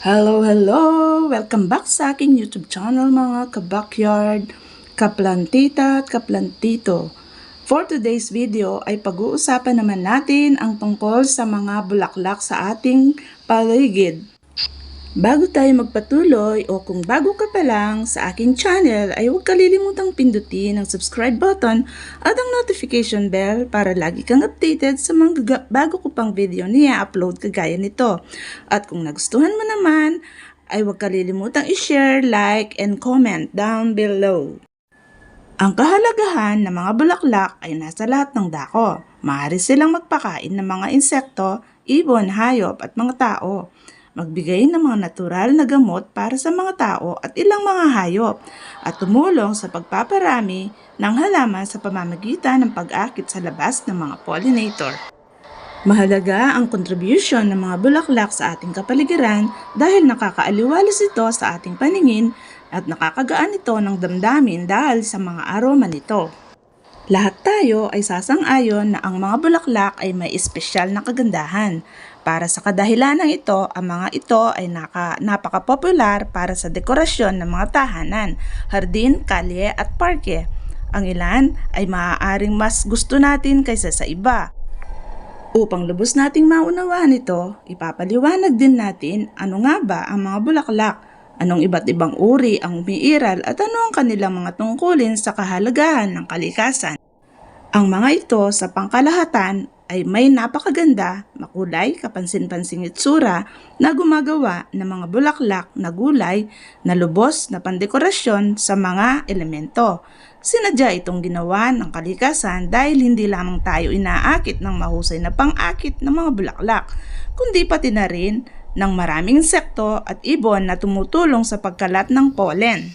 Hello, hello! Welcome back sa aking YouTube channel mga kabakyard, kaplantita at kaplantito. For today's video ay pag-uusapan naman natin ang tungkol sa mga bulaklak sa ating paligid. Bago tayo magpatuloy o kung bago ka pa lang sa aking channel ay huwag kalilimutang pindutin ang subscribe button at ang notification bell para lagi kang updated sa mga bago ko pang video niya upload kagaya nito. At kung nagustuhan mo naman ay huwag kalilimutang i-share, like, and comment down below. Ang kahalagahan ng mga bulaklak ay nasa lahat ng dako. Maaari silang magpakain ng mga insekto, ibon, hayop at mga tao magbigay ng mga natural na gamot para sa mga tao at ilang mga hayop at tumulong sa pagpaparami ng halaman sa pamamagitan ng pag-akit sa labas ng mga pollinator. Mahalaga ang contribution ng mga bulaklak sa ating kapaligiran dahil nakakaaliwalas ito sa ating paningin at nakakagaan ito ng damdamin dahil sa mga aroma nito. Lahat tayo ay sasang-ayon na ang mga bulaklak ay may espesyal na kagandahan. Para sa kadahilanang ito, ang mga ito ay naka, napaka-popular para sa dekorasyon ng mga tahanan, hardin, kalye at parke. Ang ilan ay maaaring mas gusto natin kaysa sa iba. Upang lubos nating maunawaan ito, ipapaliwanag din natin ano nga ba ang mga bulaklak, anong iba't ibang uri ang umiiral at ano ang kanilang mga tungkulin sa kahalagahan ng kalikasan. Ang mga ito sa pangkalahatan ay may napakaganda, makulay, kapansin-pansing itsura na gumagawa ng mga bulaklak na gulay na lubos na pandekorasyon sa mga elemento. Sinadya itong ginawa ng kalikasan dahil hindi lamang tayo inaakit ng mahusay na pang-akit ng mga bulaklak, kundi pati na rin ng maraming insekto at ibon na tumutulong sa pagkalat ng pollen.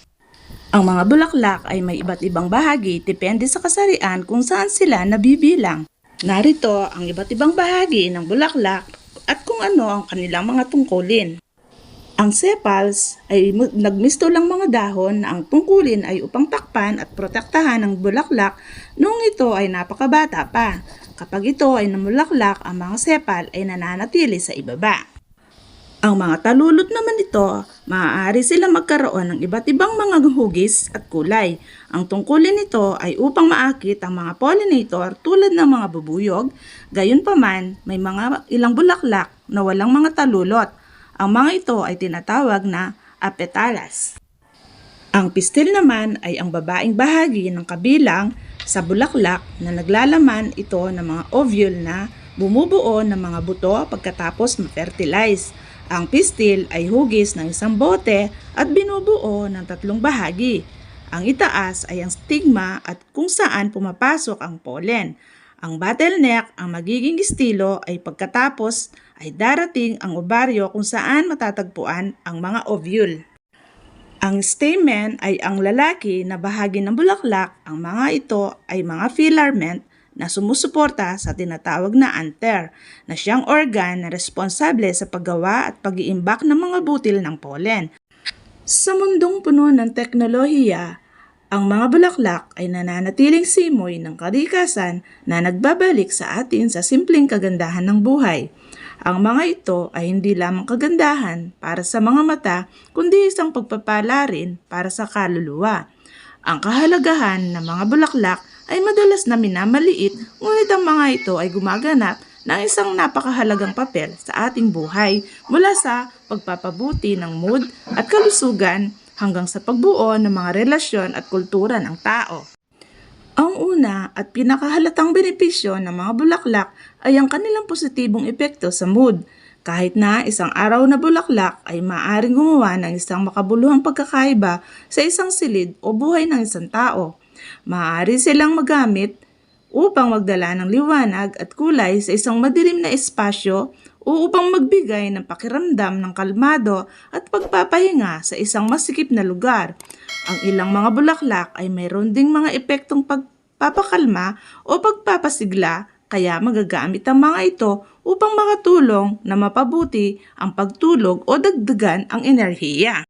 Ang mga bulaklak ay may iba't ibang bahagi depende sa kasarian kung saan sila nabibilang. Narito ang iba't ibang bahagi ng bulaklak at kung ano ang kanilang mga tungkulin. Ang sepals ay nagmisto lang mga dahon na ang tungkulin ay upang takpan at protektahan ang bulaklak noong ito ay napakabata pa. Kapag ito ay namulaklak, ang mga sepal ay nananatili sa ibaba. Ang mga talulot naman ito, maaari silang magkaroon ng iba't ibang mga hugis at kulay. Ang tungkulin nito ay upang maakit ang mga pollinator tulad ng mga bubuyog, gayon pa man may mga ilang bulaklak na walang mga talulot. Ang mga ito ay tinatawag na apetalas. Ang pistil naman ay ang babaeng bahagi ng kabilang sa bulaklak na naglalaman ito ng mga ovule na bumubuo ng mga buto pagkatapos ma-fertilize. Ang pistil ay hugis ng isang bote at binubuo ng tatlong bahagi. Ang itaas ay ang stigma at kung saan pumapasok ang pollen. Ang bottleneck, ang magiging estilo ay pagkatapos ay darating ang ovaryo kung saan matatagpuan ang mga ovule. Ang stamen ay ang lalaki na bahagi ng bulaklak. Ang mga ito ay mga filament na sumusuporta sa tinatawag na anther na siyang organ na responsable sa paggawa at pag-iimbak ng mga butil ng pollen. Sa mundong puno ng teknolohiya, ang mga bulaklak ay nananatiling simoy ng kalikasan na nagbabalik sa atin sa simpleng kagandahan ng buhay. Ang mga ito ay hindi lamang kagandahan para sa mga mata, kundi isang pagpapala rin para sa kaluluwa. Ang kahalagahan ng mga bulaklak ay madalas na minamaliit, ngunit ang mga ito ay gumaganap ng isang napakahalagang papel sa ating buhay mula sa pagpapabuti ng mood at kalusugan hanggang sa pagbuo ng mga relasyon at kultura ng tao. Ang una at pinakahalatang benepisyo ng mga bulaklak ay ang kanilang positibong epekto sa mood. Kahit na isang araw na bulaklak ay maaaring gumawa ng isang makabuluhang pagkakaiba sa isang silid o buhay ng isang tao. Maaari silang magamit upang magdala ng liwanag at kulay sa isang madilim na espasyo o upang magbigay ng pakiramdam ng kalmado at pagpapahinga sa isang masikip na lugar. Ang ilang mga bulaklak ay mayroon ding mga epektong pagpapakalma o pagpapasigla kaya magagamit ang mga ito upang makatulong na mapabuti ang pagtulog o dagdagan ang enerhiya.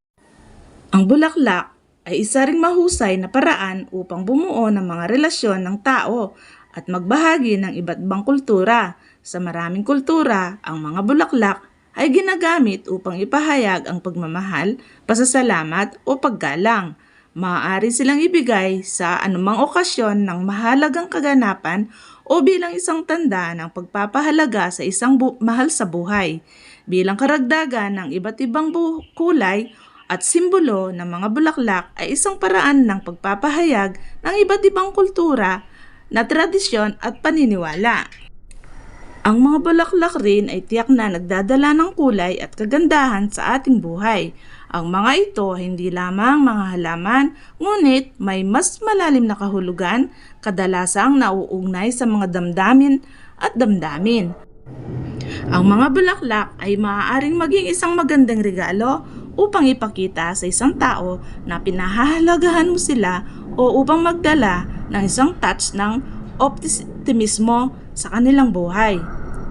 Ang bulaklak ay isa ring mahusay na paraan upang bumuo ng mga relasyon ng tao at magbahagi ng iba't ibang kultura. Sa maraming kultura, ang mga bulaklak ay ginagamit upang ipahayag ang pagmamahal, pasasalamat o paggalang. Maaari silang ibigay sa anumang okasyon ng mahalagang kaganapan o bilang isang tanda ng pagpapahalaga sa isang mahal sa buhay. Bilang karagdagan ng iba't ibang kulay at simbolo ng mga bulaklak ay isang paraan ng pagpapahayag ng iba't ibang kultura na tradisyon at paniniwala. Ang mga bulaklak rin ay tiyak na nagdadala ng kulay at kagandahan sa ating buhay. Ang mga ito hindi lamang mga halaman, ngunit may mas malalim na kahulugan, kadalasang nauugnay sa mga damdamin at damdamin. Ang mga bulaklak ay maaaring maging isang magandang regalo upang ipakita sa isang tao na pinahahalagahan mo sila o upang magdala ng isang touch ng optimismo sa kanilang buhay.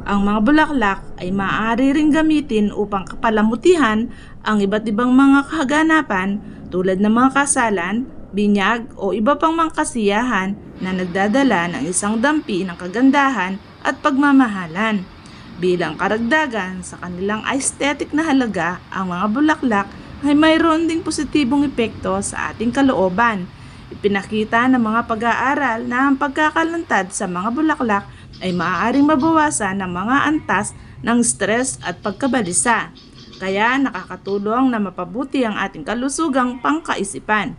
Ang mga bulaklak ay maaari ring gamitin upang kapalamutihan ang iba't ibang mga kaganapan tulad ng mga kasalan, binyag o iba pang mga kasiyahan na nagdadala ng isang dampi ng kagandahan at pagmamahalan. Bilang karagdagan sa kanilang aesthetic na halaga, ang mga bulaklak ay mayroon ding positibong epekto sa ating kalooban. Ipinakita ng mga pag-aaral na ang pagkakalantad sa mga bulaklak ay maaaring mabawasan ng mga antas ng stress at pagkabalisa. Kaya nakakatulong na mapabuti ang ating kalusugang pangkaisipan.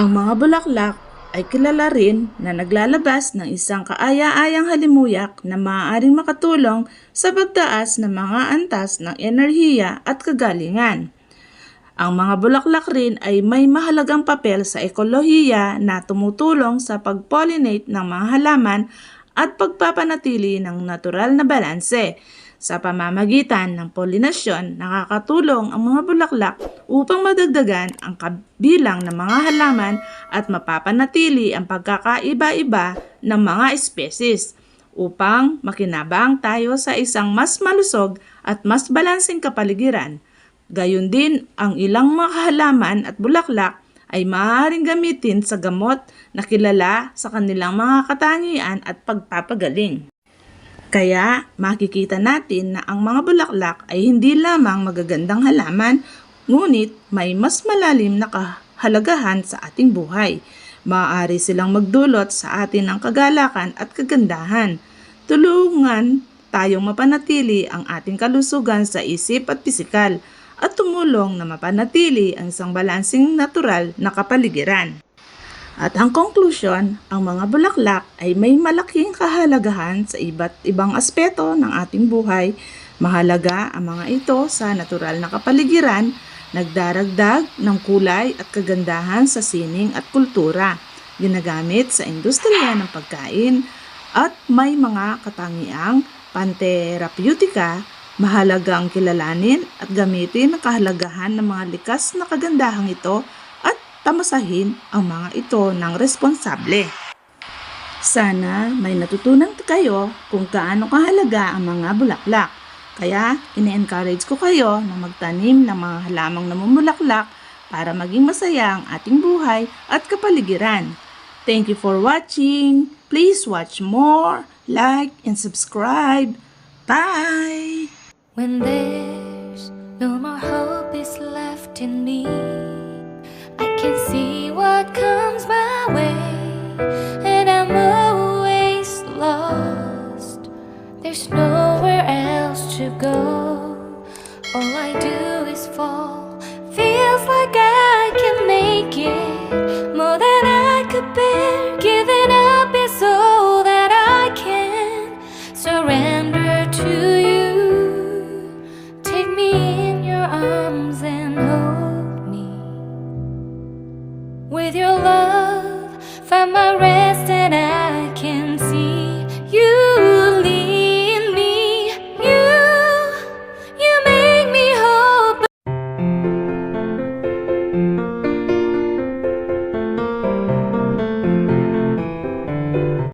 Ang mga bulaklak ay kilala rin na naglalabas ng isang kaaya-ayang halimuyak na maaaring makatulong sa pagtaas ng mga antas ng enerhiya at kagalingan. Ang mga bulaklak rin ay may mahalagang papel sa ekolohiya na tumutulong sa pag-pollinate ng mga halaman at pagpapanatili ng natural na balanse. Sa pamamagitan ng polinasyon, nakakatulong ang mga bulaklak upang madagdagan ang kabilang ng mga halaman at mapapanatili ang pagkakaiba-iba ng mga especies upang makinabang tayo sa isang mas malusog at mas balanseng kapaligiran. Gayon din, ang ilang mga halaman at bulaklak ay maaaring gamitin sa gamot na kilala sa kanilang mga katangian at pagpapagaling. Kaya makikita natin na ang mga bulaklak ay hindi lamang magagandang halaman, ngunit may mas malalim na kahalagahan sa ating buhay. Maaari silang magdulot sa atin ng kagalakan at kagandahan. Tulungan tayong mapanatili ang ating kalusugan sa isip at pisikal at tumulong na mapanatili ang isang balansing natural na kapaligiran. At ang conclusion, ang mga bulaklak ay may malaking kahalagahan sa iba't ibang aspeto ng ating buhay. Mahalaga ang mga ito sa natural na kapaligiran, nagdaragdag ng kulay at kagandahan sa sining at kultura, ginagamit sa industriya ng pagkain, at may mga katangiang panterapeutika Mahalagang kilalanin at gamitin ang kahalagahan ng mga likas na kagandahang ito at tamasahin ang mga ito ng responsable. Sana may natutunan kayo kung gaano kahalaga ang mga bulaklak. Kaya, ine-encourage ko kayo na magtanim ng mga halamang namumulaklak para maging masaya ang ating buhay at kapaligiran. Thank you for watching. Please watch more, like, and subscribe. Bye! When there's no more hope is left in me, can see what comes my way, and I'm always lost. There's nowhere else to go. All I do is fall. Feels like I can make it more than I could bear. love, found my